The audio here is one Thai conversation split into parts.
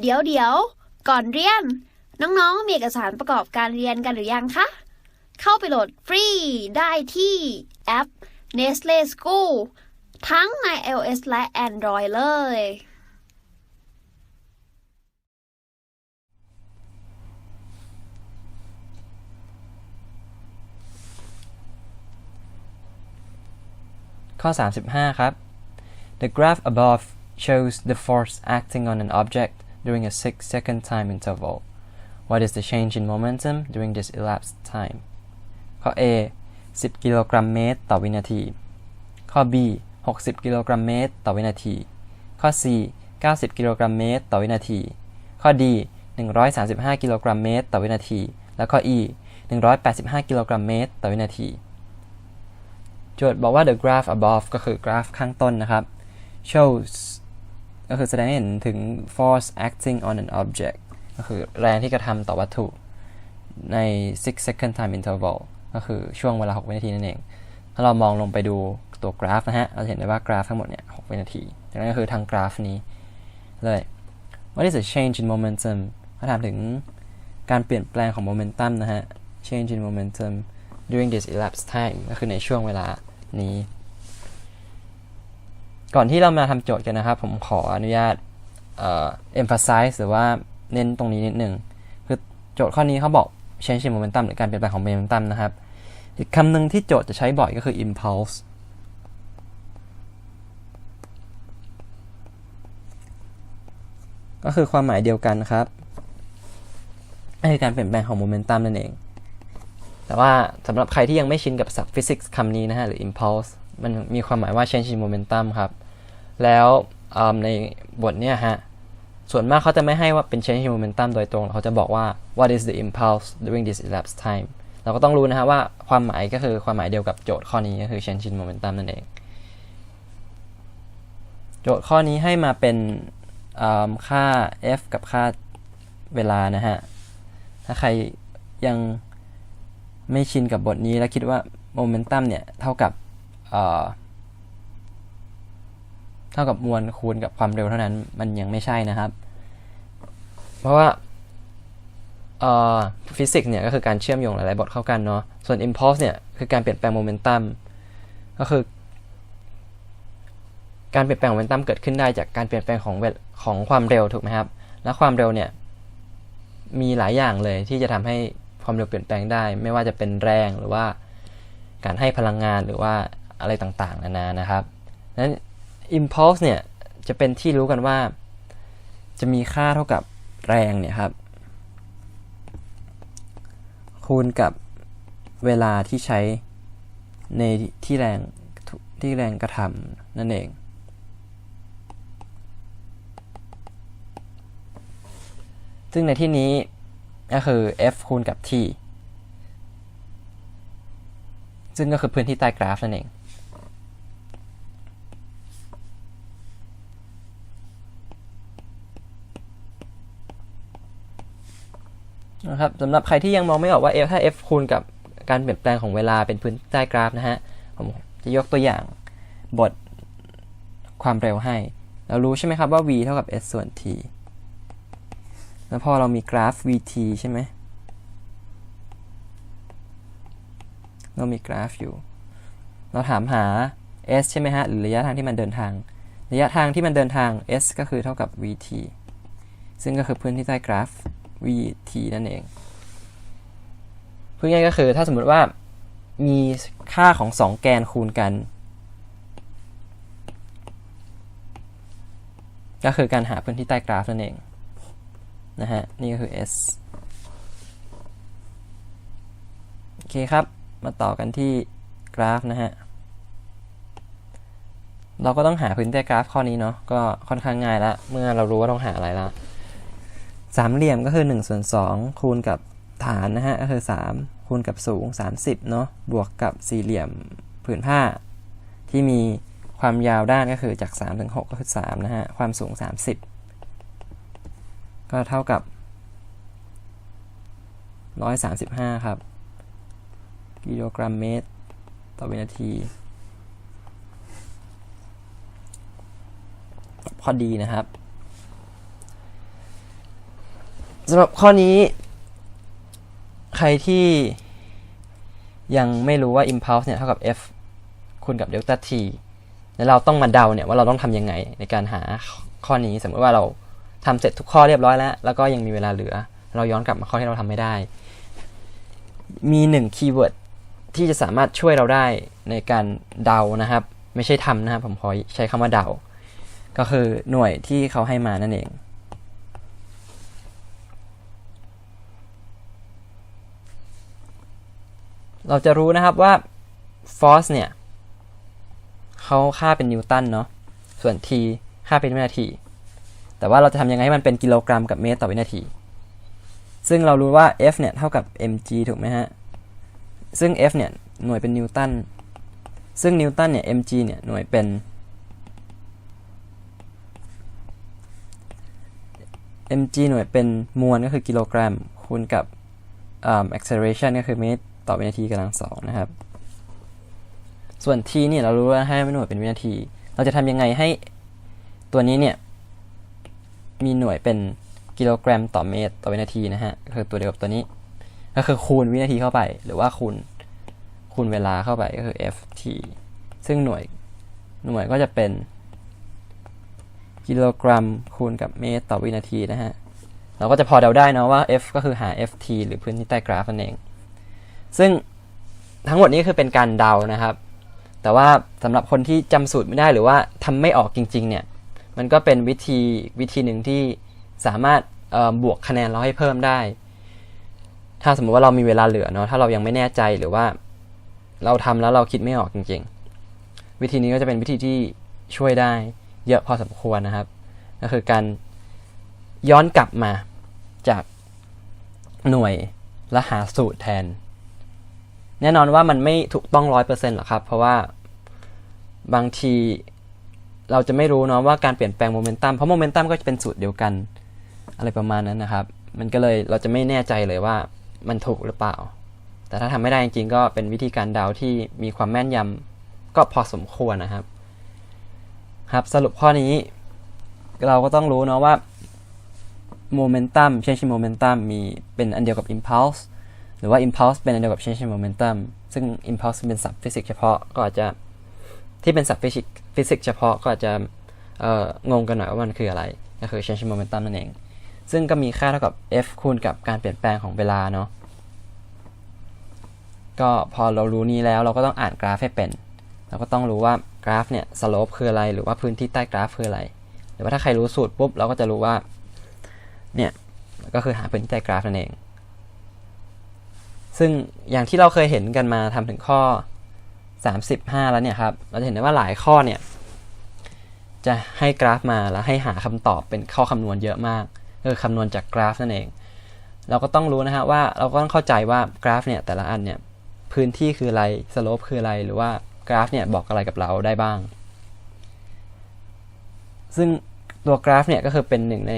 เดี๋ยวเดี๋ยว ก่อนเรียน น้องๆ มีเอกสารประกอบการเรียนกันหรือยังคะ เข้าไปโหลดฟรีได้ที่แอป Nestle School ทั้งใน iOS และ Android เลย ข้อ 35 ครับ The graph above shows the force acting on an object during a 6 second time interval. What is the change in momentum during this elapsed time? ข้อ A 10 กิโลกรัมเมตรต่อวินาที ข้อ B 60 กิโลกรัมเมตรต่อวินาที ข้อ C 90 กิโลกรัมเมตรต่อวินาที ข้อ D 135 กิโลกรัมเมตรต่อวินาที และข้อ E 185 กิโลกรัมเมตรต่อวินาที โจทย์บอกว่า the graph above ก็คือกราฟข้างต้นนะครับ shows ก็คือแสดงให้เห็นถึง force acting on an object ก็คือแรงที่กระทำต่อวัตถุใน6 second time interval ก็คือช่วงเวลา 6 วินาทีนั่นเอง ถ้าเรามองลงไปดูตัวกราฟนะฮะ เราจะเห็นได้ว่ากราฟทั้งหมดเนี่ย 6 วินาทีดังนั้นก็คือทางกราฟนี้เลย What is the change in momentum เขาถามถึงการเปลี่ยนแปลงของ momentum นะฮะ change in momentum during this elapsed time ก็คือในช่วงเวลานี้ ก่อนที่เรามาทำโจทย์กันนะครับ ผมขออนุญาตเอ่อ emphasize หรือว่าเน้นตรงนี้นิดหนึ่งคือโจทย์ข้อนี้เขาบอก change in momentum หรือการเปลี่ยนแปลงของ momentum นะครับ อีกคำหนึ่งที่โจทย์จะใช้บ่อยก็คือ impulse ก็คือความหมายเดียวกันครับคือการเปลี่ยนแปลงของ momentum นั่นเอง แต่ว่าสำหรับใครที่ยังไม่ชินกับศัพท์ฟิสิกส์คำนี้นะฮะ หรือ impulse มันมีความหมายว่า change in momentum ครับ แล้วในบทเนี้ยฮะ ส่วนมากเขาจะไม่ให้ว่าเป็น change in momentum โดยตรง เขาจะบอกว่า what is the impulse during this elapsed time เราก็ต้องรู้นะฮะว่าความหมายก็คือความหมายเดียวกับโจทย์ข้อนี้ก็คือ change in momentum นั่นเอง โจทย์ข้อนี้ให้มาเป็นค่า f กับค่าเวลานะฮะ ถ้าใครยังไม่ชินกับบทนี้แล้วคิดว่าโมเมนตัมเนี่ย เท่ากับ เท่ากับมวลคูณกับความเร็วเท่านั้น มันยังไม่ใช่นะครับ เพราะว่าเอ่อฟิสิกส์เนี่ยก็คือการเชื่อมโยงหลาย ๆ บทเข้ากันเนาะ ส่วน impulse เนี่ยคือการเปลี่ยนแปลงโมเมนตัม ก็คือ การเปลี่ยนแปลงโมเมนตัมเกิดขึ้นได้จากการเปลี่ยนแปลงของของความเร็วถูกไหมครับ และความเร็วเนี่ยมีหลายอย่างเลยที่จะทำให้ความเร็วเปลี่ยนแปลงได้ ไม่ว่าจะเป็นแรงหรือว่าการให้พลังงานหรือว่าอะไรต่าง ๆ นานานะครับนั้น impulse เนี่ยจะเป็นที่รู้กันว่า จะมีค่าเท่ากับแรงเนี่ยครับ คูณกับเวลาที่ใช้ในที่แรงที่แรงกระทำนั่นเอง ซึ่งในที่นี้ก็คือ f คูณกับ t ซึ่งก็คือพื้นที่ใต้กราฟนั่นเอง นะครับสำหรับใครที่ยังมองไม่ออกว่า f ถ้า f คูณกับการเปลี่ยนแปลงของเวลาเป็นพื้นใต้กราฟนะฮะ ผมจะยกตัวอย่างบทความเร็วให้ เรารู้ใช่ไหมครับว่า v เท่ากับ s ส่วน t แล้วพอเรามีกราฟ vt ใช่ไหม เรามีกราฟอยู่ เราถามหา s ใช่ไหมฮะ หรือระยะทางที่มันเดินทาง ระยะทางที่มันเดินทาง s ก็คือเท่ากับ vt ซึ่งก็คือพื้นที่ใต้กราฟ vt นั่นเองพูดง่ายก็คือถ้าสมมติว่ามีค่าของ 2 แกนคูณกัน ก็คือการหาพื้นที่ใต้กราฟนั่นเองนะฮะนี่ก็คือ s โอเคครับ มาต่อกันที่กราฟนะฮะเราก็ต้องหาพื้นที่ใต้กราฟข้อนี้เนาะก็ค่อนข้างง่ายละเมื่อเรารู้ว่าต้องหาอะไรละ สามเหลี่ยมก็คือ1ส่วน2คูณกับฐานนะฮะก็คือ 3 คูณกับสูง 30เนาะบวกกับสี่เหลี่ยมผืนผ้า ที่มีความยาวด้านก็คือจาก3ถึง6ก็คือ3นะฮะความสูง 30 ก็เท่ากับ 135 ครับ กิโลกรัมเมตร ต่อวินาทีพอดีนะครับ สำหรับข้อนี้ ใครที่ยังไม่รู้ว่า impulse เนี่ยเท่ากับ f คูณกับ delta t แล้วเราต้องมาเดาเนี่ยว่าเราต้องทำยังไงในการหาข้อนี้สมมติว่าเราทำเสร็จทุกข้อเรียบร้อยแล้ว แล้วก็ยังมีเวลาเหลือ เราย้อนกลับมาข้อที่เราทำไม่ได้ มีหนึ่งคีย์เวิร์ดที่จะสามารถช่วยเราได้ในการเดานะครับ ไม่ใช่ทำนะครับ ผมขอใช้คำว่าเดา ก็คือหน่วยที่เขาให้มานั่นเอง เราจะรู้นะครับว่า force เนี่ยเขาค่าเป็นนิวตันเนาะส่วน t ค่าเป็นวินาที แต่ว่าเราจะทำยังไงให้มันเป็นกิโลกรัมกับเมตรต่อวินาที ซึ่งเรารู้ว่า F เนี่ยเท่ากับ mg ถูกไหมฮะ ซึ่ง F เนี่ยหน่วยเป็นนิวตัน ซึ่งนิวตันเนี่ย mg เนี่ยหน่วยเป็น mg หน่วยเป็นมวลก็คือกิโลกรัมคูณกับอ่า acceleration ก็คือเมตร ต่อวินาทีกำลังสองนะครับ ส่วน t เนี่ยเรารู้ว่าให้หน่วยเป็นวินาที เราจะทำยังไงให้ตัวนี้เนี่ยมีหน่วยเป็นกิโลกรัมต่อเมตรต่อวินาทีนะฮะก็คือตัวเดียวกับตัวนี้ ก็คือคูณวินาทีเข้าไป หรือว่าคูณคูณเวลาเข้าไปก็คือ ft ซึ่งหน่วยหน่วยก็จะเป็น กิโลกรัมคูณกับเมตรต่อวินาทีนะฮะ เราก็จะพอเดาได้นะว่า f ก็คือหา ft หรือพื้นที่ใต้กราฟนั่นเอง ซึ่งทั้งหมดนี้คือเป็นการเดานะครับ แต่ว่าสำหรับคนที่จำสูตรไม่ได้หรือว่าทำไม่ออกจริง ๆ เนี่ย มันก็เป็นวิธีวิธีหนึ่งที่สามารถบวกคะแนนเราให้เพิ่มได้ ถ้าสมมติว่าเรามีเวลาเหลือเนาะ ถ้าเรายังไม่แน่ใจหรือว่า เราทำแล้วเราคิดไม่ออกจริง ๆ วิธีนี้ก็จะเป็นวิธีที่ช่วยได้เยอะพอสมควรนะครับ ก็คือการย้อนกลับมาจากหน่วยและหาสูตรแทน แน่นอนว่ามันไม่ถูกต้องร้อยเปอร์เซ็นต์หรอกครับ เพราะว่าบางทีเราจะไม่รู้เนาะว่าการเปลี่ยนแปลงโมเมนตัมเพราะโมเมนตัมก็จะเป็นสูตรเดียวกันอะไรประมาณนั้นนะครับ มันก็เลยเราจะไม่แน่ใจเลยว่ามันถูกหรือเปล่า แต่ถ้าทำไม่ได้จริงๆก็เป็นวิธีการเดาที่มีความแม่นยำก็พอสมควรนะครับ ครับสรุปข้อนี้ เราก็ต้องรู้เนาะว่าโมเมนตัม change in momentum มีเป็นอันเดียวกับ impulse ห รือว่า impulse เป็นอันเดียวกับ change in momentum ซึ่ง impulse เป็นศัพท์ฟิสิกส์เฉพาะก็อาจจะที่เป็นศัพท์ฟิสิกส์ฟิสิกส์เฉพาะก็อาจจะงงกันหน่อยว่ามันคืออะไร ก็คือ change in momentum นั่นเอง ซึ่งก็มีค่าเท่ากับ f คูณกับการเปลี่ยนแปลงของเวลาเนาะก็พอเรารู้นี้แล้วเราก็ต้องอ่านกราฟให้เป็น เราก็ต้องรู้ว่ากราฟเนี่ย slope คืออะไรหรือว่าพื้นที่ใต้กราฟคืออะไร หรือว่าถ้าใครรู้สูตรปุ๊บเราก็จะรู้ว่าเนี่ยก็คือหาพื้นที่ใต้กราฟนั่นเอง ซึ่งอย่างที่เราเคยเห็นกันมาทำถึงข้อ 35 แล้วเนี่ยครับ เราจะเห็นได้ว่าหลายข้อเนี่ย จะให้กราฟมาแล้วให้หาคำตอบเป็นข้อคำนวณเยอะมากก็คือคำนวณจากกราฟนั่นเอง เราก็ต้องรู้นะฮะว่าเราก็ต้องเข้าใจว่ากราฟเนี่ยแต่ละอันเนี่ยพื้นที่คืออะไรสโลปคืออะไรหรือว่ากราฟเนี่ยบอกอะไรกับเราได้บ้าง ซึ่งตัวกราฟเนี่ยก็คือเป็นหนึ่งใน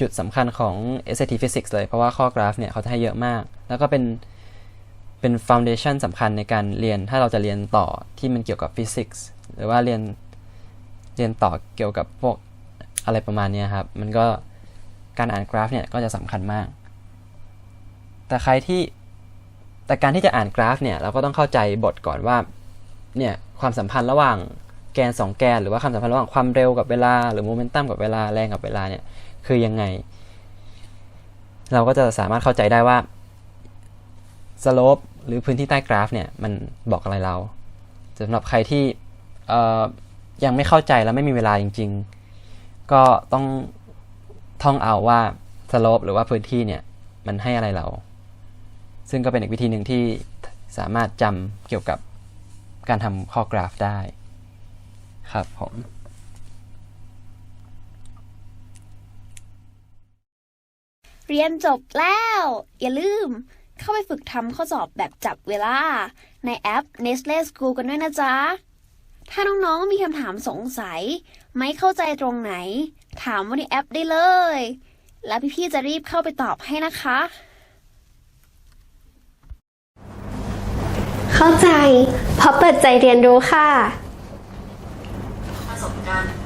จุดสำคัญของ SAT Physics เลย เพราะว่าข้อกราฟเนี่ยเขาจะให้เยอะมาก แล้วก็เป็นเป็น foundation สำคัญในการเรียนถ้าเราจะเรียนต่อที่มันเกี่ยวกับ Physics หรือว่าเรียนเรียนต่อเกี่ยวกับพวกอะไรประมาณนี้ครับ มันก็การอ่านกราฟเนี่ยก็จะสำคัญมาก แต่ใครที่แต่การที่จะอ่านกราฟเนี่ยเราก็ต้องเข้าใจบทก่อนว่าเนี่ยความสัมพันธ์ระหว่างแกน 2 แกน หรือว่าความสัมพันธ์ระหว่างความเร็วกับเวลา หรือโมเมนตัมกับเวลาแรงกับเวลาเนี่ยคือยังไง เราก็จะสามารถเข้าใจได้ว่า สโลปหรือพื้นที่ใต้กราฟเนี่ยมันบอกอะไรเราสำหรับใครที่ยังไม่เข้าใจแล้วไม่มีเวลาจริง ๆ ก็ต้องท่องเอาว่าสโลปหรือว่าพื้นที่เนี่ยมันให้อะไรเรา ซึ่งก็เป็นอีกวิธีหนึ่งที่สามารถจำเกี่ยวกับการทำข้อกราฟได้ ครับผมเรียนจบแล้ว อย่าลืม เข้าไปฝึกทำข้อสอบแบบจับเวลา ในแอป Nestle School กันด้วยนะจ๊ะ ถ้าน้องๆมีคำถามสงสัย ไม่เข้าใจตรงไหน ถามว่าในแอปได้เลย แล้วพี่ๆจะรีบเข้าไปตอบให้นะคะ เข้าใจเพราะเปิดใจเรียนรู้ค่ะประสบการณ์